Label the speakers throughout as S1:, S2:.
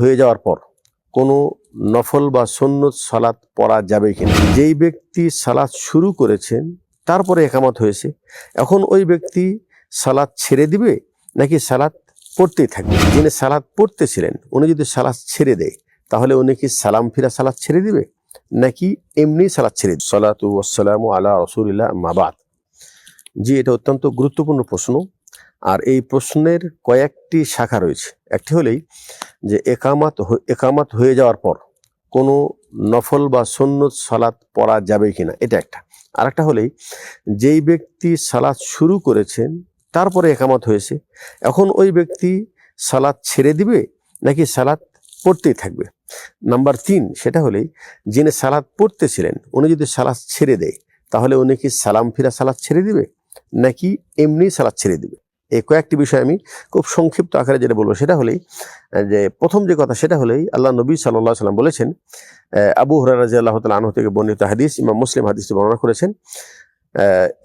S1: হয়ে যাওয়ার পর কোনো নফল বা সন্ন্যত সালাত পড়া যাবে কিনা। যেই ব্যক্তি সালাত শুরু করেছেন, তারপরে একামত হয়েছে, এখন ওই ব্যক্তি সালাত ছেড়ে দিবে নাকি সালাত পড়তেই থাকবে? যিনি সালাত পড়তেছিলেন, উনি যদি সালাত ছেড়ে দেয়, তাহলে উনি কি সালাম ফিরা সালাত ছেড়ে দিবে? নাকি এমনি সালাত ছেড়ে দিবে? সালাতু ওয়াসসালাম আলা রসুলিল্লাহ মাবাদ জি, এটা অত্যন্ত গুরুত্বপূর্ণ প্রশ্ন। আর এই প্রশ্নের কয়েকটি শাখা রয়েছে। একটি হলেই যে একামাত একামাত হয়ে যাওয়ার পর কোনো নফল বা সন্ন্যত সালাত পড়া যাবে কি না এটা একটা। আর একটা হলেই যেই ব্যক্তি সালাত শুরু করেছেন, তারপরে একামত হয়েছে, এখন ওই ব্যক্তি সালাত ছেড়ে দিবে নাকি সালাত পড়তেই থাকবে? নাম্বার তিন, সেটা হলেই যিনি সালাদ পড়তেছিলেন, উনি যদি সালাদ ছেড়ে দেয়, তাহলে উনি কি সালাম ফিরা সালাদ ছেড়ে দিবে? নাকি এমনি সালাদ ছেড়ে দিবে? এই কয়েকটি বিষয় আমি খুব সংক্ষিপ্ত আকারে যেটা বলব, সেটা হলেই যে প্রথম যে কথা সেটা হলেই আল্লাহ নবী সাল্লাহ সাল্লাম বলেছেন আবু হরার রাজি আল্লাহ তাল আনহ থেকে বর্ণিত হাদিস, ইমাম মুসলিম হাদিসটি বর্ণনা করেছেন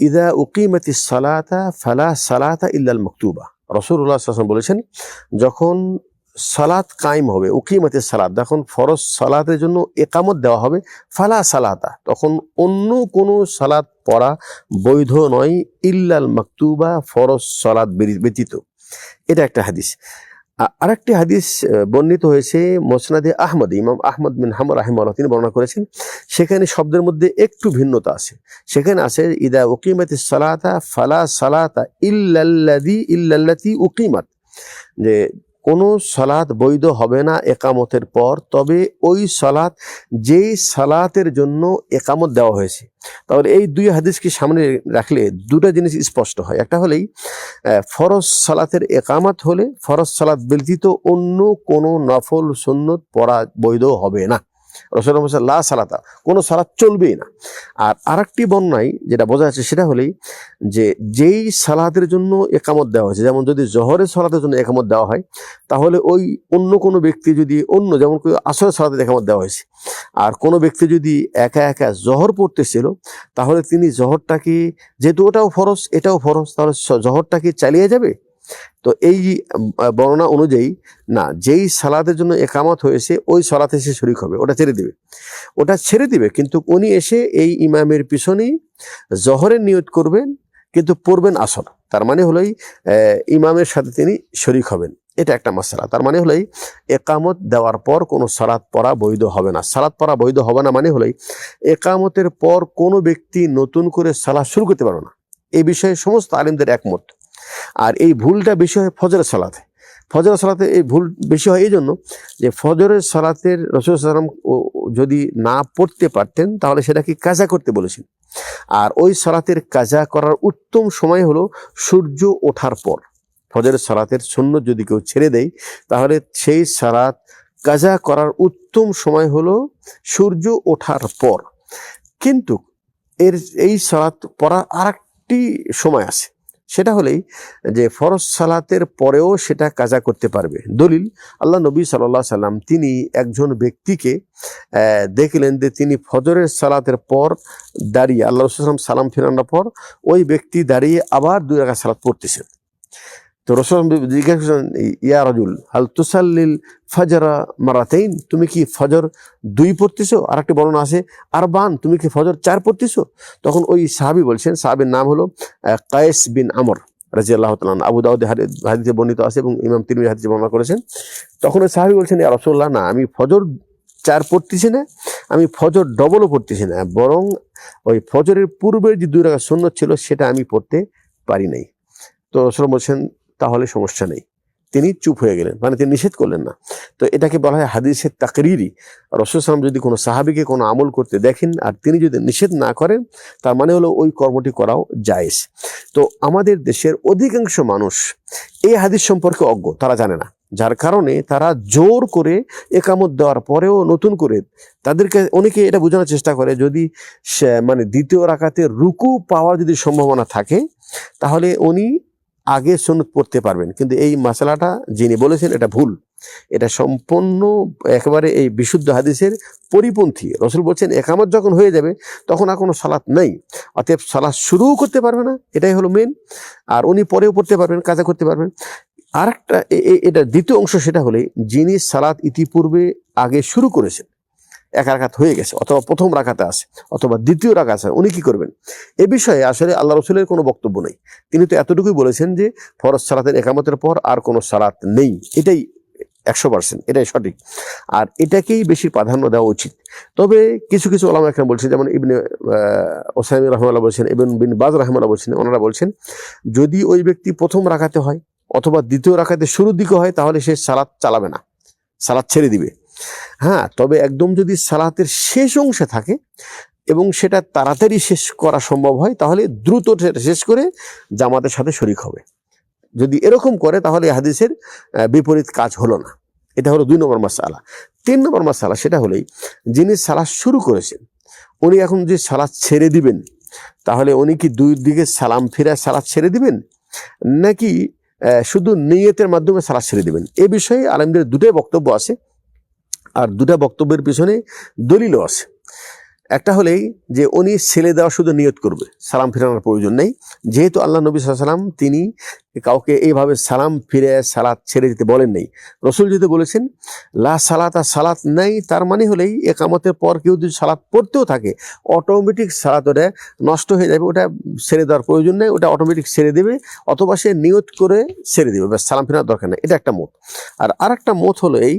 S1: ইদা উকিমতি সালাতা ফালা সালাতা ইল্লাল মকতুবা। রসুল্লাহ বলেছেন, যখন সালাত কায়েম হবে, উকিমতি সালাত। যখন ফরজ সালাতের জন্য একামত দেওয়া হবে, ফালা সালাতা। তখন অন্য কোনো সালাত পড়া বৈধ নয়, ইল্লাল মাকতুবা, ফরজ বেরি- ব্যতীত। এটা একটা হাদিস। আরেকটি হাদিস বর্ণিত হয়েছে মোসনাদে আহমদ। ইমাম আহমদ বিন হামর রাহিমাল্লাহ তিনি বর্ণনা করেছেন, সেখানে শব্দের মধ্যে একটু ভিন্নতা আছে। সেখানে আছে, ইদা উকিমাতি সালাতা, ফালা সালাতা ইল্লাল্লাদি ইল্লাল্লাতি উকিমাত। যে কোনো সালাদ বৈধ হবে না একামতের পর, তবে ওই সালাদ যেই সালাতের জন্য একামত দেওয়া হয়েছে। তাহলে এই দুই হাদিসকে সামনে রাখলে দুটো জিনিস স্পষ্ট হয়। একটা হলেই ফরজ সালাতের একামত হলে ফরজ সালাত ব্যতীত অন্য কোনো নফল সুন্নত পড়া বৈধ হবে না। রসুল লা সালাতা কোনো সালাত চলবেই না। আর আরেকটি বন্যায় যেটা বোঝা যাচ্ছে সেটা হলেই যে যেই সালাতের জন্য একামত দেওয়া হয়েছে, যেমন যদি জহরের সালাতের জন্য একামত দেওয়া হয়, তাহলে ওই অন্য কোনো ব্যক্তি যদি অন্য, যেমন আসরের সালাতে একামত দেওয়া হয়েছে, আর কোনো ব্যক্তি যদি একা একা জহর পড়তেছিল, তাহলে তিনি জহরটাকে, যেহেতু ওটাও ফরজ, এটাও ফরজ, তাহলে জহরটাকে চালিয়ে যাবে? তো এই বর্ণনা অনুযায়ী, না, যেই সালাতের জন্য একামত হয়েছে, ওই সালাতে সে শরিক হবে, ওটা ছেড়ে দিবে। ওটা ছেড়ে দিবে, কিন্তু উনি এসে এই ইমামের পিছনেই জহরের নিয়ত করবেন, কিন্তু পড়বেন আসর। তার মানে হলোই ইমামের সাথে তিনি শরিক হবেন। এটা একটা মশলা তার মানে হলোই, একামত দেওয়ার পর কোনো সালাত পড়া বৈধ হবে না। সালাত পড়া বৈধ হবে না মানে হলোই, একামতের পর কোনো ব্যক্তি নতুন করে সালাত শুরু করতে পারবে না। এই বিষয়ে সমস্ত আলিমদের একমত। আর এই ভুলটা বেশি হয় ফজরের সালাতে। ফজরের সালাতে এই ভুল বেশি হয় এই জন্য যে ফজরের সালাতের রসুল সালাম যদি না পড়তে পারতেন, তাহলে সেটাকে কাজা করতে বলেছেন। আর ওই সালাতের কাজা করার উত্তম সময় হলো সূর্য ওঠার পর। ফজরের সালাতের শূন্য যদি কেউ ছেড়ে দেয়, তাহলে সেই সালাত কাজা করার উত্তম সময় হলো সূর্য ওঠার পর। কিন্তু এর এই সালাত পড়ার আরেকটি সময় আছে। সেটা হলেই যে ফরজ সালাতের পরেও সেটা কাজা করতে পারবে। দলিল, আল্লাহ নবী সাল্লাহ সাল্লাম তিনি একজন ব্যক্তিকে দেখলেন যে তিনি ফজরের সালাতের পর দাঁড়িয়ে, আল্লাহ রসুলাম সালাম ফেরানোর পর ওই ব্যক্তি দাঁড়িয়ে আবার দুই রাখা সালাত পড়তেছেন। তো রসুল জিজ্ঞাসা করছেন ইয়া রাজুল, হাল তুসাল্লিল ফজরা মারাতাইন? তুমি কি ফজর দুই পড়তেছো? আর একটা বর্ণনা আছে আর বান তুমি কি ফজর চার পড়তেছো? তখন ওই সাহাবি বলছেন, সাহাবির নাম হলো কায়েস বিন আমর রাজি আল্লাহ তালান আবু দাউদ হাদিসে বর্ণিত আছে এবং ইমাম তিরমি হাদিসে বর্ণনা করেছেন। তখন ওই সাহাবি বলছেন, ইয়া রসুল্লাহ না, আমি ফজর চার পড়তেছি না, আমি ফজর ডবলও পড়তেছি না, বরং ওই ফজরের পূর্বের যে দুই রাখা শূন্য ছিল, সেটা আমি পড়তে পারি নাই। তো রসুল বলছেন তাহলে সমস্যা নেই। তিনি চুপ হয়ে গেলেন মানে তিনি নিষেধ করলেন না। তো এটাকে বলা হয় হাদিসের তাকরিরি রসুল সালাম যদি কোনো সাহাবিকে কোনো আমল করতে দেখেন, আর তিনি যদি নিষেধ না করেন, তার মানে হলো ওই কর্মটি করাও জায়েজ। তো আমাদের দেশের অধিকাংশ মানুষ এই হাদিস সম্পর্কে অজ্ঞ, তারা জানে না। যার কারণে তারা জোর করে একামত দেওয়ার পরেও নতুন করে তাদেরকে, অনেকে এটা বোঝানোর চেষ্টা করে, যদি মানে দ্বিতীয় রাকাতে রুকু পাওয়ার যদি সম্ভাবনা থাকে, তাহলে উনি আগে সুন্নত পড়তে পারবেন। কিন্তু এই মশলাটা যিনি বলেছেন, এটা ভুল। এটা সম্পূর্ণ একেবারে এই বিশুদ্ধ হাদিসের পরিপন্থী। রসুল বলছেন, একামত যখন হয়ে যাবে, তখন আর কোনো সালাত নেই। অতএব সালাদ শুরুও করতে পারবে না, এটাই হলো মেন আর উনি পরেও পড়তে পারবেন, কাজা করতে পারবেন। আরেকটা এটা দ্বিতীয় অংশ সেটা হলে, যিনি সালাত ইতিপূর্বে আগে শুরু করেছেন এক রাখাত হয়ে গেছে, অথবা প্রথম রাখাতে আছে, অথবা দ্বিতীয় রাখা আছে, উনি কি করবেন? এ বিষয়ে আসলে আল্লাহ রসুলের কোনো বক্তব্য নেই। তিনি তো এতটুকুই বলেছেন যে, ফরজ সালাতের একামতের পর আর কোনো সালাত নেই। এটাই একশো পার্সেন্ট এটাই সঠিক। আর এটাকেই বেশি প্রাধান্য দেওয়া উচিত। তবে কিছু কিছু ওলামা এখানে বলছে যেমন ইবনে ওসাইম রহমাল্লাহ বলছেন এবং বিন বাজ রহমাল্লাহ বলছেন, ওনারা বলছেন, যদি ওই ব্যক্তি প্রথম রাখাতে হয় অথবা দ্বিতীয় রাখাতে শুরুর দিকে হয়, তাহলে সে সালাত চালাবে না, সালাত ছেড়ে দিবে। হ্যাঁ তবে একদম যদি সালাতের শেষ অংশে থাকে এবং সেটা তাড়াতাড়ি শেষ করা সম্ভব হয়, তাহলে দ্রুত শেষ করে জামাতের সাথে শরিক হবে। যদি এরকম করে, তাহলে হাদিসের বিপরীত কাজ হলো না। এটা হলো দুই নম্বর মাসালা। তিন নম্বর মাসালা সেটা হলেই, যিনি সালাদ শুরু করেছেন, উনি এখন যে সালাদ ছেড়ে দিবেন, তাহলে উনি কি দুই দিকে সালাম ফিরে সালাদ ছেড়ে দিবেন? নাকি শুধু নিয়তের মাধ্যমে সালাদ ছেড়ে দিবেন? এ বিষয়ে আলমদের দুটাই বক্তব্য আছে। আর দুটা বক্তব্যের পিছনে দলিলও আছে। একটা হলেই যে উনি ছেলে দেওয়া শুধু নিয়ত করবে, সালাম ফিরানোর প্রয়োজন নেই। যেহেতু আল্লাহ নবী সাল্লাম তিনি কাউকে এইভাবে সালাম ফিরে, সালাত ছেড়ে দিতে বলেন নেই। রসুল যদি বলেছেন, লা সালাত আর সালাত নাই, তার মানে হলেই একামতের পর কেউ যদি সালাত পড়তেও থাকে অটোমেটিক সালাত ওটা নষ্ট হয়ে যাবে, ওটা ছেড়ে দেওয়ার প্রয়োজন নেই, ওটা অটোমেটিক ছেড়ে দেবে, অথবা সে নিয়ত করে ছেড়ে দেবে, ব্যাস সালাম ফেরার দরকার নেই। এটা একটা মত। আর আরেকটা মত হলো এই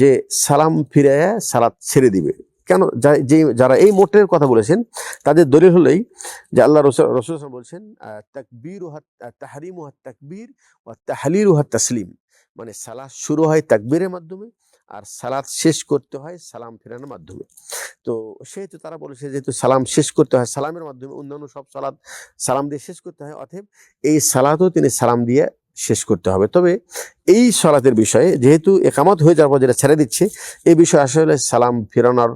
S1: যে সালাম ফিরে সালাত ছেড়ে দিবে। কেন? যা- যারা এই মোটের কথা বলেছেন, তাদের দলিল হলেই যে আল্লাহ রসুল বলছেন তাকবীর তাহারিম হাত তাকবীর ও তাহলিল হাত তাসলিম। মানে সালাদ শুরু হয় তাকবীরের মাধ্যমে আর সালাদ শেষ করতে হয় সালাম ফেরানোর মাধ্যমে। তো সেহেতু তারা বলেছে যেহেতু সালাম শেষ করতে হয় সালামের মাধ্যমে, অন্যান্য সব সালাদ সালাম দিয়ে শেষ করতে হয়, অতএব এই সালাদও তিনি সালাম দিয়ে শেষ করতে হবে। তবে এই সালাতের বিষয়ে, যেহেতু একামত হয়ে যাওয়ার পর যেটা ছেড়ে দিচ্ছে, এই বিষয়ে আসলে সালাম ফেরানোর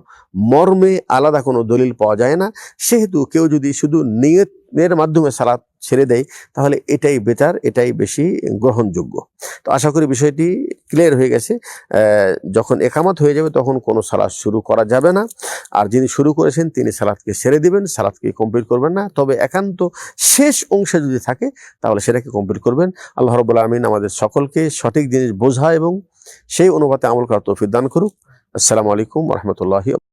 S1: মর্মে আলাদা কোনো দলিল পাওয়া যায় না। সেহেতু কেউ যদি শুধু নিয়তের মাধ্যমে সালাত ছেড়ে দেয়, তাহলে এটাই বেটার এটাই বেশি গ্রহণযোগ্য। তো আশা করি বিষয়টি ক্লিয়ার হয়ে গেছে। যখন একামত হয়ে যাবে তখন কোনো সালাদ শুরু করা যাবে না। আর যিনি শুরু করেছেন, তিনি সালাদকে ছেড়ে দিবেন সালাদকে কমপ্লিট করবেন না। তবে একান্ত শেষ অংশে যদি থাকে, তাহলে সেটাকে কমপ্লিট করবেন। আল্লাহ রবুল্লা আমিন আমাদের সকলকে সঠিক জিনিস বোঝা এবং সেই অনুপাতে আমল করার তৌফিক দান করুক। আসসালামু আলাইকুম রহমতুল্লাহি